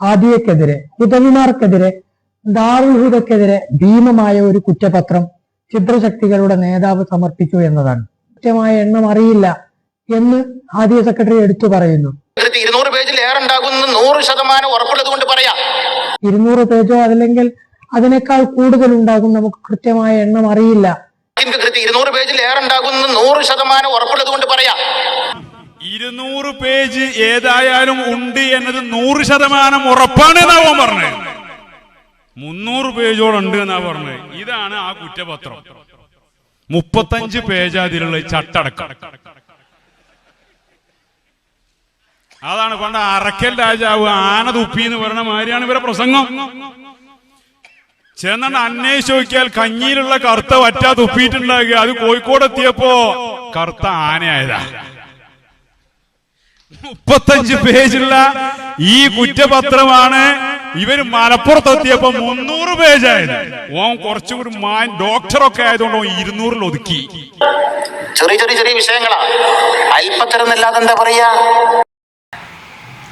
ഹാദിയക്കെതിരെ ഹുദവിമാർക്കെതിരെ ദാറുൽ ഹുദക്കെതിരെ ഭീമമായ ഒരു കുറ്റപത്രം ചിത്രശക്തികളുടെ നേതാവ് സമർപ്പിച്ചു എന്നതാണ്. കൃത്യമായ എണ്ണം അറിയില്ല എന്ന് ഹാദിയ സെക്രട്ടറി എടുത്തു പറയുന്നു. ഇരുന്നൂറ് പേജിൽ ഏറെ ഉണ്ടാകുന്ന നൂറ് ശതമാനം ഉറപ്പുള്ളത് കൊണ്ട് പറയാം. ഇരുന്നൂറ് പേജോ അതല്ലെങ്കിൽ അതിനേക്കാൾ കൂടുതൽ ഉണ്ടാകും നമുക്ക് കൃത്യമായ എണ്ണം അറിയില്ല. ഇരുന്നൂറ് പേജിൽ ഏറെ ഉണ്ടാകുന്ന നൂറ് ശതമാനം ഉറപ്പുള്ളത് കൊണ്ട് പറയാം. ഇരുന്നൂറ് പേജ് ഏതായാലും ഉണ്ട് എന്നത് നൂറ് ശതമാനം ഉറപ്പാണ് എന്നാവും പറഞ്ഞത് മുന്നൂറ് പേജോളം ഉണ്ട് എന്നാ പറഞ്ഞത് ഇതാണ് ആ കുറ്റപത്രം. മുപ്പത്തഞ്ച് പേജ് അതിലുള്ള ചട്ടടക്കം. അതാണ് പണ്ട് അറക്കൽ രാജാവ് ആന തുപ്പി എന്ന് പറഞ്ഞ മാതിരിയാണ് ഇവരെ പ്രസംഗം. ചെന്നിട്ട് അന്വേഷിച്ച് നോക്കിയാൽ കഞ്ഞിയിലുള്ള കറുത്ത വറ്റ തുപ്പിയിട്ടുണ്ടാകുക. അത് കോഴിക്കോട് എത്തിയപ്പോ കറുത്ത ആനയായതാ. മുപ്പത്തഞ്ച് പേജുള്ള ഈ കുറ്റപത്രമാണ് ഇവർ മലപ്പുറത്തെത്തിയപ്പോ മുന്നൂറ് പേജായത്. ഓൻ കുറച്ചുകൂടി മാൻ ഡോക്ടറൊക്കെ ആയതുകൊണ്ട് ഓൻ ഇരുന്നൂറിൽ ഒതുക്കി. ചെറിയ ചെറിയ ചെറിയ വിഷയങ്ങളാ. അല്പത്തരം എന്താ പറയാ?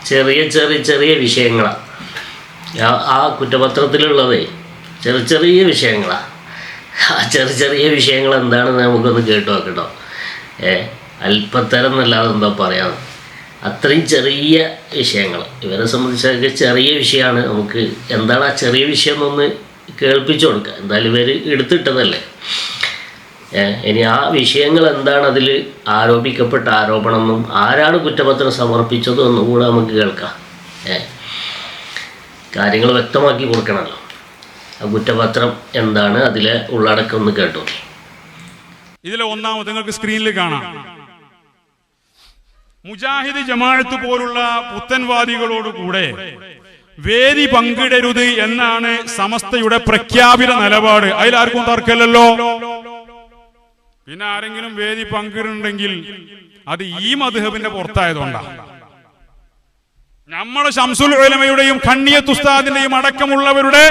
ചെറിയ ചെറിയ ചെറിയ വിഷയങ്ങളാ. ആ- ആ കുറ്റപത്രത്തിലുള്ളതേ ചെറിയ ചെറിയ വിഷയങ്ങളാ. ആ ചെറിയ ചെറിയ വിഷയങ്ങൾ എന്താണെന്ന് നമുക്കൊന്ന് കേട്ടു നോക്കട്ടോ. ഏ അല്പത്തരം എന്നല്ലാതെ എന്താ പറയാം? അത്രയും ചെറിയ വിഷയങ്ങൾ. ഇവരെ സംബന്ധിച്ചൊക്കെ ചെറിയ വിഷയമാണ്. നമുക്ക് എന്താണ് ആ ചെറിയ വിഷയം എന്നൊന്ന് കേൾപ്പിച്ചു കൊടുക്കുക. എന്തായാലും ഇവർ എടുത്തിട്ടതല്ലേ? ഇനി ആ വിഷയങ്ങൾ എന്താണ് അതിൽ ആരോപിക്കപ്പെട്ട ആരോപണം എന്നും ആരാണ് കുറ്റപത്രം സമർപ്പിച്ചതും എന്നും കൂടെ നമുക്ക് കേൾക്കാം. കാര്യങ്ങൾ വ്യക്തമാക്കി കൊടുക്കണമല്ലോ ആ കുറ്റപത്രം എന്താണ് അതിലെ ഉള്ളടക്കം ഒന്ന് കേട്ടോ ഇതിലെ ഒന്നാമത് നിങ്ങൾക്ക് സ്ക്രീനിൽ കാണാം. മുജാഹിദ് ജമാഅത്ത് പോലുള്ള പുത്തൻവാദികളോട് കൂടെ വേദി പങ്കിടരുത് എന്നാണ് സമസ്തയുടെ പ്രഖ്യാപിത നിലപാട്. അതിലാർക്കും തർക്കമല്ലല്ലോ. പിന്നെ ആരെങ്കിലും വേദി പങ്കിടുന്നുണ്ടെങ്കിൽ അത് ഈ മധുഹബിന്റെ പുറത്തായതുകൊണ്ടാണ് നമ്മുടെ ഷംസുൽ ഉലമയുടെയും ഖണ്ണിയത്ത് ഉസ്താദിന്റെയും അടക്കമുള്ളവരുടെ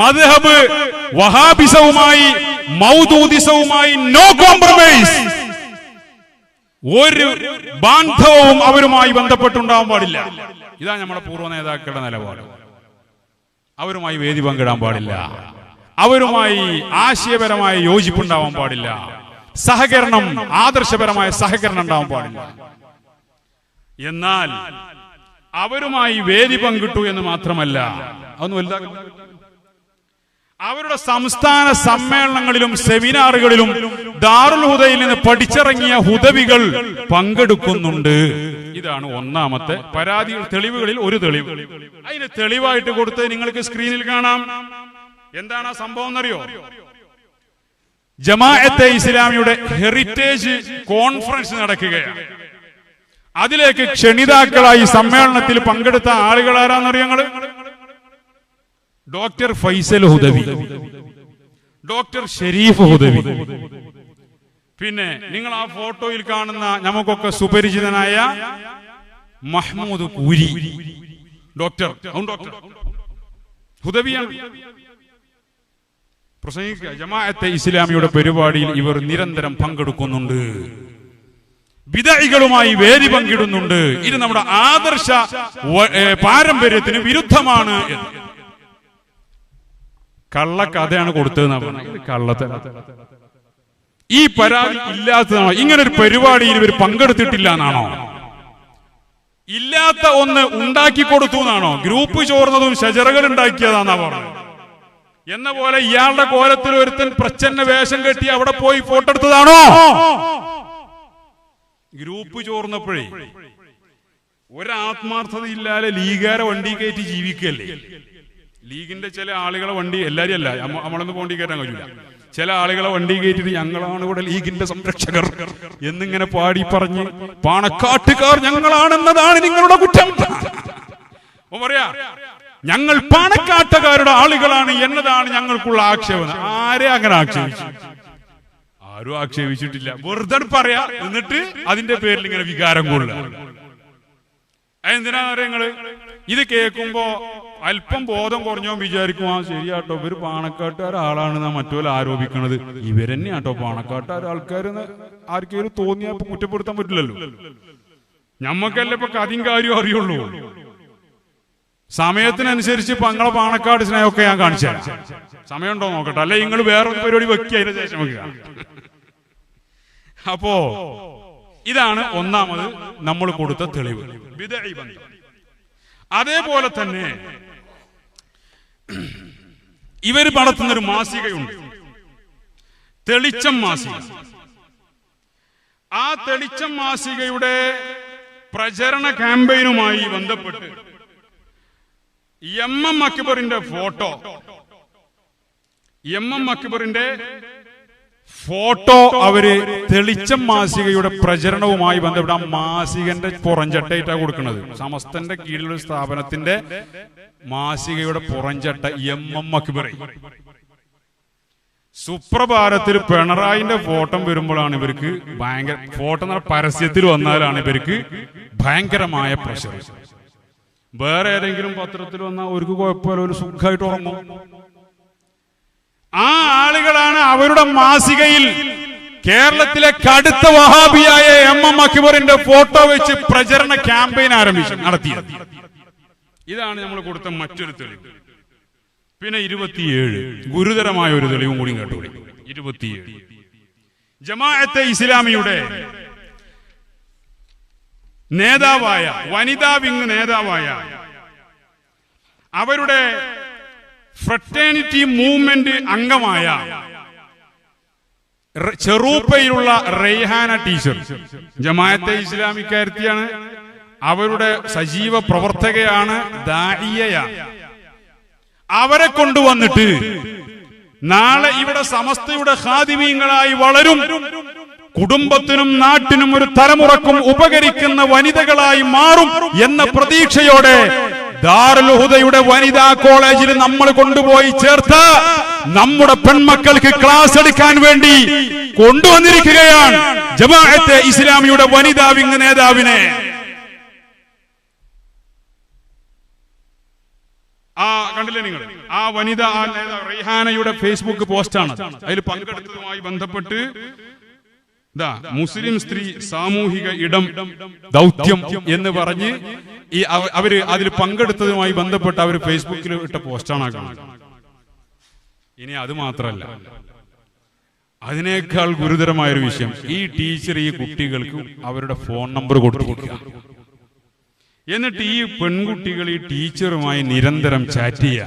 മദ്ഹബ് വഹാബിസവുമായി മൗദൂദിസവുമായി നോ കോംപ്രമൈസ് ഒരു ബാന്ധവവും അവരുമായി ബന്ധപ്പെട്ടുണ്ടാവാൻ പാടില്ല. ഇതാ നമ്മുടെ പൂർവ നേതാക്കളുടെ നിലപാട്. അവരുമായി വേദി പങ്കിടാൻ പാടില്ല. അവരുമായി ആശയപരമായ യോജിപ്പുണ്ടാവാൻ പാടില്ല. സഹകരണം ആദർശപരമായ സഹകരണം ഉണ്ടാവാൻ പാടില്ല. എന്നാൽ അവരുമായി വേദി പങ്കിട്ടു എന്ന് മാത്രമല്ല അതൊന്നും അവരുടെ സംസ്ഥാന സമ്മേളനങ്ങളിലും സെമിനാറുകളിലും ദാറുൽ ഹുദയിൽ നിന്ന് പഠിച്ചിറങ്ങിയ ഹുദവികൾ പങ്കെടുക്കുന്നുണ്ട്. ഇതാണ് ഒന്നാമത്തെ പരാതികൾ തെളിവുകളിൽ ഒരു തെളിവ്. അതിന് തെളിവായിട്ട് കൊടുത്ത് നിങ്ങൾക്ക് സ്ക്രീനിൽ കാണാം. എന്താണ് ആ സംഭവം എന്നറിയോ? ജമാഅത്തെ ഇസ്ലാമിയുടെ ഹെറിറ്റേജ് കോൺഫറൻസ് നടക്കുകയാണ്. അതിലേക്ക് ക്ഷണിതാക്കളായി സമ്മേളനത്തിൽ പങ്കെടുത്ത ആളുകൾ ആരാന്നറിയോ ഞങ്ങൾ ഡോക്ടർ ഫൈസൽ ഹുദവി. ഡോക്ടർ ഷെരീഫ് ഹുദവി. പിന്നെ നിങ്ങൾ ആ ഫോട്ടോയിൽ കാണുന്ന നമുക്കൊക്കെ സുപരിചിതനായ മഹ്മൂദ് കൂരി ഡോക്ടർ ഡോക്ടർ. ഹുദവിയാണ്. പ്രസംഗിക്കുക ജമാഅത്തെ ഇസ്ലാമിയുടെ പരിപാടിയിൽ ഇവർ നിരന്തരം പങ്കെടുക്കുന്നുണ്ട്. വിദഹികളുമായി വേദി പങ്കിടുന്നുണ്ട്. ഇത് നമ്മുടെ ആദർശ പാരമ്പര്യത്തിന് വിരുദ്ധമാണ് എന്ന്. കള്ളക്കഥയാണ് കൊടുത്തതെന്നാ പറഞ്ഞത്. കള്ളത്തെ ഈ പരാതി ഇല്ലാത്തതാണോ? ഇങ്ങനെ ഒരു പരിപാടിയിൽ ഇവർ പങ്കെടുത്തിട്ടില്ല എന്നാണോ ഇല്ലാത്ത ഒന്ന് ഉണ്ടാക്കി കൊടുത്തു എന്നാണോ? ഗ്രൂപ്പ് ചോർന്നതും ശജറകൾ ഉണ്ടാക്കിയതാന്നാ പറഞ്ഞത്. എന്ന പോലെ ഇയാളുടെ കോലത്തിൽ ഒരുത്തൻ പ്രച്ഛന്ന വേഷം കെട്ടി അവിടെ പോയി ഫോട്ടോ എടുത്തതാണോ? ഗ്രൂപ്പ് ചോർന്നപ്പോഴേ ഒരാത്മാർത്ഥത ഇല്ലാതെ ലീഗാരെ വണ്ടി കയറ്റി ജീവിക്കല്ലേ? ലീഗിന്റെ ചില ആളുകളെ വണ്ടി എല്ലാരും അല്ല നമ്മളൊന്ന് പോണ്ടി കയറ്റാൻ കഴിയില്ല ചില ആളുകളെ വണ്ടി കയറ്റിട്ട് ഞങ്ങളാണ് ഇവിടെ ലീഗിന്റെ സംരക്ഷകർ എന്നിങ്ങനെ പാടി പറഞ്ഞ് പാണക്കാട്ടുകാർ ഞങ്ങളാണെന്നതാണ് നിങ്ങളുടെ കുറ്റം. പറയാ ഞങ്ങൾ പാണക്കാട്ടുകാരുടെ ആളുകളാണ് എന്നതാണ് ഞങ്ങൾക്കുള്ള ആക്ഷേപം. ആരെ അങ്ങനെ ആക്ഷേപിച്ചു? ആരും ആക്ഷേപിച്ചിട്ടില്ല. വെറുതെ പറയാ. എന്നിട്ട് അതിന്റെ പേരിൽ ഇങ്ങനെ വികാരം കൊള്ളുക. എന്തിനാ നിങ്ങൾ? ഇത് കേൾക്കുമ്പോ അല്പം ബോധം കുറഞ്ഞോ വിചാരിക്കും ആ ശരിയാട്ടോ ഇവർ പാണക്കാട്ടുകാർ ആളാണെന്നാ മറ്റുപോലെ ആരോപിക്കണത്. ഇവരെന്നെയാട്ടോ പാണക്കാട്ടുകാർ ആൾക്കാർ ആർക്കെങ്കിലും തോന്നിയാ ഇപ്പൊ കുറ്റപ്പെടുത്താൻ പറ്റില്ലല്ലോ. ഞമ്മക്കല്ല ഇപ്പൊ കഥയും കാര്യവും അറിയുള്ളൂ. സമയത്തിനനുസരിച്ച് പങ്ങളെ പാണക്കാട് സ്നേഹമൊക്കെ ഞാൻ കാണിച്ചു സമയമുണ്ടോ നോക്കട്ടെ. അല്ലെ നിങ്ങൾ വേറൊരു പരിപാടി വെക്കുക അതിന് ശേഷം വെക്കുക. അപ്പോ ഇതാണ് ഒന്നാമത് നമ്മൾ കൊടുത്ത തെളിവ്. അതേപോലെ തന്നെ ഇവർ നടത്തുന്ന ഒരു മാസികയുണ്ട്. തെളിച്ചം മാസിക. ആ തെളിച്ചം മാസികയുടെ പ്രചരണ ക്യാമ്പയിനുമായി ബന്ധപ്പെട്ട് എം എം അക്ബറിന്റെ ഫോട്ടോ. എം എം അക്ബറിന്റെ ഫോട്ടോ അവർ തെളിച്ചം മാസികയുടെ പ്രചരണവുമായി ബന്ധപ്പെട്ട ആ മാസികന്റെ പുറഞ്ചട്ടയിട്ടാണ് കൊടുക്കുന്നത് സമസ്തന്റെ കീഴിലുള്ള സ്ഥാപനത്തിന്റെ മാസികയുടെ പുറഞ്ചട്ട എം എം അക്ബറി സുപ്രഭാരത്തിൽ പിണറായിന്റെ ഫോട്ടോ വരുമ്പോഴാണ് ഇവർക്ക് ഭയങ്കര ഫോട്ടോ പരസ്യത്തിൽ വന്നാലാണ് ഇവർക്ക് ഭയങ്കരമായ പ്രഷർ. വേറെ ഏതെങ്കിലും പത്രത്തിൽ വന്നാൽ ഒരു കുഴപ്പമില്ല ഒരു സുഖമായിട്ട് ഉറങ്ങും. ആ ആളുകളാണ് അവരുടെ മാസികയിൽ കേരളത്തിലെ കടുത്ത വഹാബിയായ എം എം അക്ബറിന്റെ ഫോട്ടോ വെച്ച് പ്രചരണ ക്യാമ്പയിൻ ആരംഭിച്ചു നടത്തിയത്. ഇതാണ് നമ്മൾ കൊടുത്ത മറ്റൊരു തെളിവ്. പിന്നെ ഇരുപത്തിയേഴ് ഗുരുതരമായ ഒരു തെളിവും കൂടി കേട്ടു ഇരുപത്തിയേഴ്. ജമാഅത്തെ ഇസ്ലാമിയുടെ നേതാവായ വനിതാ വിങ് നേതാവായ അവരുടെ ഫ്രട്ടേണിറ്റി മൂവ്മെന്റ് അംഗമായ ചെറൂപ്പയിലുള്ള റെയ്ഹാന ടീച്ചർ. ജമാഅത്തെ ഇസ്ലാമിക്കാരത്തിയാണ്. അവരുടെ സജീവ പ്രവർത്തകയാണ് അവരെ കൊണ്ടുവന്നിട്ട് നാളെ ഇവിടെ സമസ്തയുടെ ഹാദിമീങ്ങളായി വളരും. കുടുംബത്തിനും നാട്ടിനും ഒരു തലമുറക്കും ഉപകരിക്കുന്ന വനിതകളായി മാറും എന്ന പ്രതീക്ഷയോടെ ദാറുൽഹുദയുടെ വനിതാ കോളേജിൽ നമ്മൾ കൊണ്ടുപോയി ചേർത്ത് നമ്മുടെ പെൺമക്കൾക്ക് ക്ലാസ് എടുക്കാൻ വേണ്ടി കൊണ്ടുവന്നിരിക്കുകയാണ് ജമാഅത്തെ ഇസ്ലാമിയുടെ വനിതാ വിങ് നേതാവിനെ. ആ കണ്ടില്ലേ നിങ്ങൾ? ആ വനിത ആ റെയ്ഹാനയുടെ ഫേസ്ബുക്ക് പോസ്റ്റാണ്. അതിൽ പങ്കെടുത്തതുമായി ബന്ധപ്പെട്ട് ഇതാ മുസ്ലിം സ്ത്രീ സാമൂഹിക ഇടം ദൗത്യം എന്ന് പറഞ്ഞ് ഈ അവർ അതിൽ പങ്കെടുത്തതുമായി ബന്ധപ്പെട്ട് അവർ ഫേസ്ബുക്കിൽ ഇട്ട പോസ്റ്റാണ് കാണുന്നത് ഇനി അത് മാത്രല്ല അതിനേക്കാൾ ഗുരുതരമായ ഒരു വിഷയം ഈ ടീച്ചർ ഈ കുട്ടികൾക്ക് അവരുടെ ഫോൺ നമ്പർ കൊടുത്തിരിക്കുക. എന്നിട്ട് ഈ പെൺകുട്ടികൾ ഈ ടീച്ചറുമായി നിരന്തരം ചാറ്റ് ചെയ്യുക.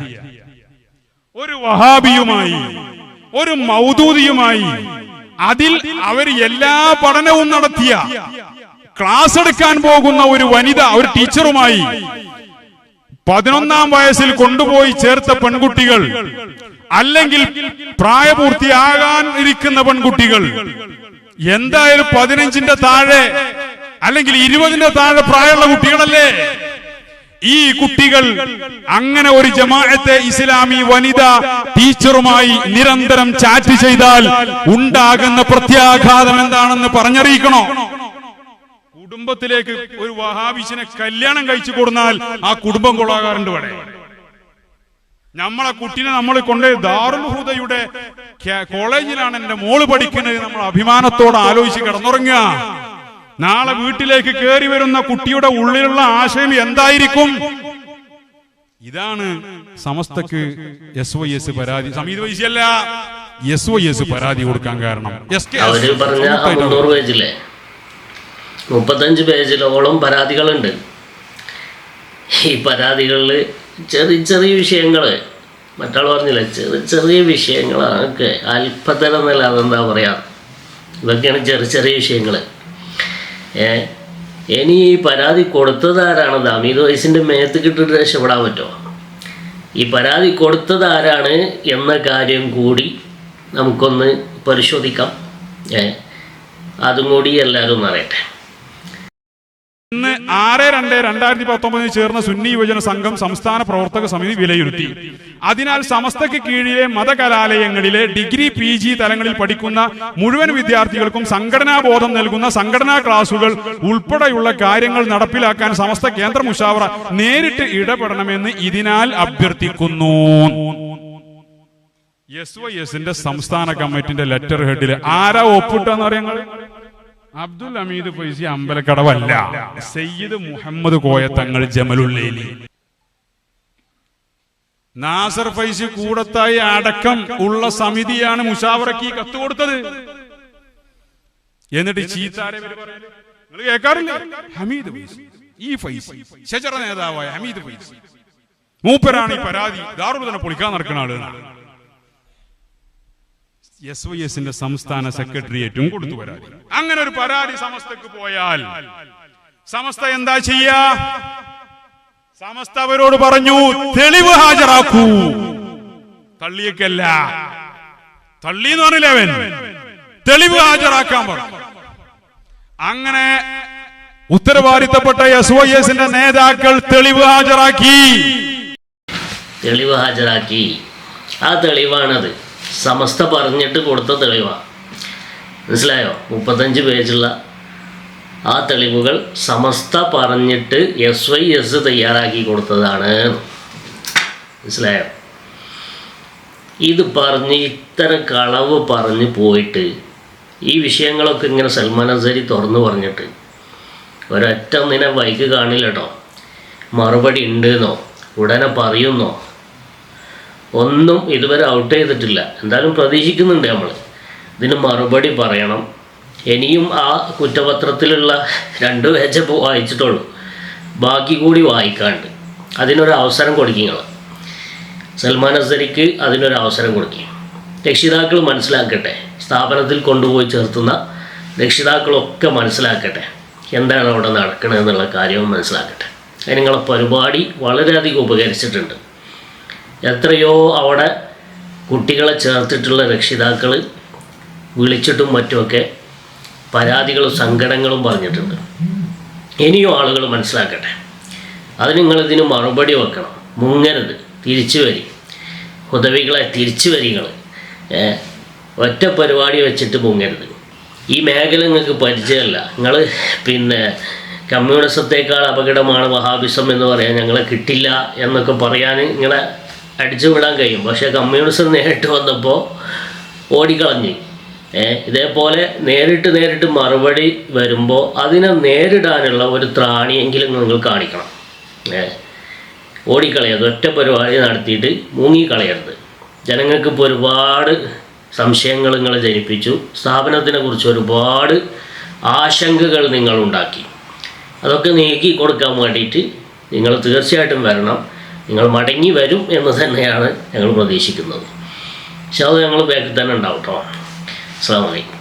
ഒരു വഹാബിയുമായി ഒരു മൗദൂദിയുമായി അതിൽ അവർ എല്ലാ പഠനവും നടത്തിയ ക്ലാസ് എടുക്കാൻ പോകുന്ന ഒരു വനിത ഒരു ടീച്ചറുമായി പതിനൊന്നാം വയസ്സിൽ കൊണ്ടുപോയി ചേർത്ത പെൺകുട്ടികൾ അല്ലെങ്കിൽ പ്രായപൂർത്തിയാകാൻ ഇരിക്കുന്ന പെൺകുട്ടികൾ. എന്തായാലും പതിനഞ്ചിന്റെ താഴെ അല്ലെങ്കിൽ ഇരുപതിന്റെ താഴെ പ്രായമുള്ള കുട്ടികളല്ലേ? ഈ കുട്ടികൾ അങ്ങനെ ഒരു ജമാഅത്തെ ഇസ്ലാമി വനിത ടീച്ചറുമായി നിരന്തരം ചാറ്റ് ചെയ്താൽ ഉണ്ടാകുന്ന പ്രത്യാഘാതം എന്താണെന്ന് പറഞ്ഞറിയിക്കണോ? കുടുംബത്തിലേക്ക് ഒരു വഹാബിസിനെ കല്യാണം കഴിച്ചു കൊടുന്നാൽ ആ കുടുംബം കൊള്ളാകാറുണ്ട് ഇവിടെ. നമ്മളെ കുട്ടീനെ നമ്മൾ കൊണ്ട് ദാറുൽ ഹുദയുടെ കോളേജിലാണ് എന്റെ മോൾ പഠിക്കുന്നത് നമ്മൾ അഭിമാനത്തോടെ ആലോചിച്ച് കിടന്നുറങ്ങുക. നാളെ വീട്ടിലേക്ക് കയറി വരുന്ന കുട്ടിയുടെ ഉള്ളിലുള്ള ആശയം എന്തായിരിക്കും? ഇതാണ് സമസ്തക്ക് എസ് വൈ എസ് പരാതി. സമീത വൈശ്യല്ല. എസ് വൈ എസ് പരാതി കൊടുക്കാൻ കാരണം. അവർ പറഞ്ഞ മുന്നൂറ് പേജില്ലേ മുപ്പത്തഞ്ച് പേജിലോളം പരാതികളുണ്ട്. ഈ പരാതികളിൽ ചെറിയ ചെറിയ വിഷയങ്ങൾ മറ്റാൾ പറഞ്ഞില്ല? ചെറിയ ചെറിയ വിഷയങ്ങളൊക്കെ അല്പതരം എന്നല്ല അതെന്താ പറയാ? ഇതൊക്കെയാണ് ചെറിയ ചെറിയ വിഷയങ്ങൾ ഏ ഇനി ഈ പരാതി കൊടുത്തതാരാണ്? അമീത് വയസ്സിന്റെ മേത്ത് കിട്ടിട്ട് രക്ഷപ്പെടാൻ പറ്റുമോ? ഈ പരാതി കൊടുത്തതാരാണ് എന്ന കാര്യം കൂടി നമുക്കൊന്ന് പരിശോധിക്കാം. ഏ അതും കൂടി എല്ലാവരും അറിയട്ടെ. ഇന്ന് ആറ് രണ്ട് രണ്ടായിരത്തി പത്തൊമ്പതിൽ ചേർന്ന സുന്നി യുവജന സംഘം സംസ്ഥാന പ്രവർത്തക സമിതി വിലയിരുത്തി. അതിനാൽ സമസ്തയ്ക്ക് കീഴിലെ മതകലാലയങ്ങളിലെ ഡിഗ്രി പി ജി തലങ്ങളിൽ പഠിക്കുന്ന മുഴുവൻ വിദ്യാർത്ഥികൾക്കും സംഘടനാ ബോധം നൽകുന്ന സംഘടനാ ക്ലാസുകൾ ഉൾപ്പെടെയുള്ള കാര്യങ്ങൾ നടപ്പിലാക്കാൻ സമസ്ത കേന്ദ്ര മുഷാവറ നേരിട്ട് ഇടപെടണമെന്ന് ഇതിനാൽ അഭ്യർത്ഥിക്കുന്നു. എസ് വൈ എസിന്റെ സംസ്ഥാന കമ്മിറ്റിന്റെ ലെറ്റർ ഹെഡിൽ ആരാ ഒപ്പിട്ടെന്ന് അറിയങ്ങൾ അബ്ദുൽ അമീദ് ഫൈസി അമ്പലക്കടവല്ല. സയ്യിദ് മുഹമ്മദ് കോയ തങ്ങൾ ജമലുള്ളേലി. നാസർ ഫൈസി കൂടത്തായി അടക്കം ഉള്ള സമിതിയാണ് മുഷാവറക്ക് കത്ത് കൊടുത്തത്. എന്നിട്ട് ചീത്താരെ നിങ്ങൾ കേൾക്കാറില്ലേ? ഹമീദ് ഈ ഫൈസി. ശജറ നേതാവായ ഹമീദ് ഫൈസി. മൂപ്പരാണ് ഈ പരാതി ദാറുൽ തന്നെ പൊളിക്കാൻ നടക്കുന്ന ആൾ എസ് വൈ എസിന്റെ സംസ്ഥാന സെക്രട്ടേറിയറ്റും കൊടുത്തു പരാതി അങ്ങനെ ഒരു പരാതി സമസ്തക്ക് പോയാൽ സമസ്ത എന്താ ചെയ്യാ? സമസ്ത അവരോട് പറഞ്ഞു തെളിവ് ഹാജരാക്കൂ. തള്ളിയേക്കല്ല. തള്ളി എന്ന് പറഞ്ഞില്ല അവൻ? തെളിവ് ഹാജരാക്കാൻ പറഞ്ഞു. അങ്ങനെ ഉത്തരവാദിത്തപ്പെട്ട എസ് വൈ എസിന്റെ നേതാക്കൾ തെളിവ് ഹാജരാക്കി. തെളിവ് ഹാജരാക്കി. ആ തെളിവാണത്. സമസ്ത പറഞ്ഞിട്ട് കൊടുത്ത തെളിവാണ് മനസ്സിലായോ? മുപ്പത്തഞ്ച് പേജുള്ള ആ തെളിവുകൾ സമസ്ത പറഞ്ഞിട്ട് എസ് വൈ എസ് തയ്യാറാക്കി കൊടുത്തതാണ്. മനസ്സിലായോ? ഇത് പറഞ്ഞ് ഇത്തരം കളവ് പറഞ്ഞ് പോയിട്ട് ഈ വിഷയങ്ങളൊക്കെ ഇങ്ങനെ സൽമാൻ അസരി തുറന്നു പറഞ്ഞിട്ട് ഒരൊറ്റ നിന്നെ വൈക്ക് കാണില്ല കേട്ടോ മറുപടി ഉണ്ടെന്നോ? ഉടനെ പറയുന്നോ? ഒന്നും ഇതുവരെ ഔട്ട് ചെയ്തിട്ടില്ല. എന്തായാലും പ്രതീക്ഷിക്കുന്നുണ്ട് നമ്മൾ ഇതിന് മറുപടി പറയണം. ഇനിയും ആ കുറ്റപത്രത്തിലുള്ള രണ്ട് പേജ് വായിച്ചിട്ടുള്ളൂ. ബാക്കി കൂടി വായിക്കാണ്ട്. അതിനൊരു അവസരം കൊടുക്കുക സൽമാൻ അസരിക്ക് അതിനൊരു അവസരം കൊടുക്കുക രക്ഷിതാക്കൾ മനസ്സിലാക്കട്ടെ. സ്ഥാപനത്തിൽ കൊണ്ടുപോയി ചേർത്തുന്ന രക്ഷിതാക്കളൊക്കെ മനസ്സിലാക്കട്ടെ. എന്താണ് അവിടെ നടക്കണമെന്നുള്ള കാര്യവും മനസ്സിലാക്കട്ടെ. അതിനുള്ള പരിപാടി വളരെയധികം ഉപകരിച്ചിട്ടുണ്ട്. എത്രയോ അവിടെ കുട്ടികളെ ചേർത്തിട്ടുള്ള രക്ഷിതാക്കൾ വിളിച്ചിട്ടും മറ്റുമൊക്കെ പരാതികളും സങ്കടങ്ങളും പറഞ്ഞിട്ടുണ്ട്. ഇനിയും ആളുകൾ മനസ്സിലാക്കട്ടെ. അത് നിങ്ങളിതിന് മറുപടി വെക്കണം. മുങ്ങരുത്. തിരിച്ചു വരി. ഉദവികളെ തിരിച്ചു വരികൾ ഒറ്റ പരിപാടി വെച്ചിട്ട് മുങ്ങരുത്. ഈ മേഖല നിങ്ങൾക്ക് പരിചയമല്ല നിങ്ങൾ പിന്നെ കമ്മ്യൂണിസത്തേക്കാൾ അപകടമാണ് വഹാബിസം എന്ന് പറയാൻ ഞങ്ങളെ കിട്ടില്ല എന്നൊക്കെ പറയാൻ ഇങ്ങനെ അടിച്ചു വിടാൻ കഴിയും. പക്ഷേ കമ്മ്യൂണിസം നേരിട്ട് വന്നപ്പോൾ ഓടിക്കളഞ്ഞു. ഇതേപോലെ നേരിട്ട് നേരിട്ട് മറുപടി വരുമ്പോൾ അതിനെ നേരിടാനുള്ള ഒരു ത്രാണിയെങ്കിലും നിങ്ങൾ കാണിക്കണം. ഓടിക്കളയരുത്. ഒറ്റ പരിപാടി നടത്തിയിട്ട് മുങ്ങിക്കളയരുത്. ജനങ്ങൾക്ക് ഇപ്പോൾ ഒരുപാട് സംശയങ്ങൾ നിങ്ങൾ ജനിപ്പിച്ചു. സ്ഥാപനത്തിനെ കുറിച്ച് ഒരുപാട് ആശങ്കകൾ നിങ്ങൾ ഉണ്ടാക്കി അതൊക്കെ നീക്കി കൊടുക്കാൻ വേണ്ടിയിട്ട് നിങ്ങൾ തീർച്ചയായിട്ടും വരണം. നിങ്ങൾ മടങ്ങി വരും എന്ന് തന്നെയാണ് ഞങ്ങൾ പ്രതീക്ഷിക്കുന്നത്. പക്ഷെ അത് ഞങ്ങൾ ബാക്കിൽ തന്നെ ഉണ്ടാവും കേട്ടോ അസ്സാം വലൈക്കും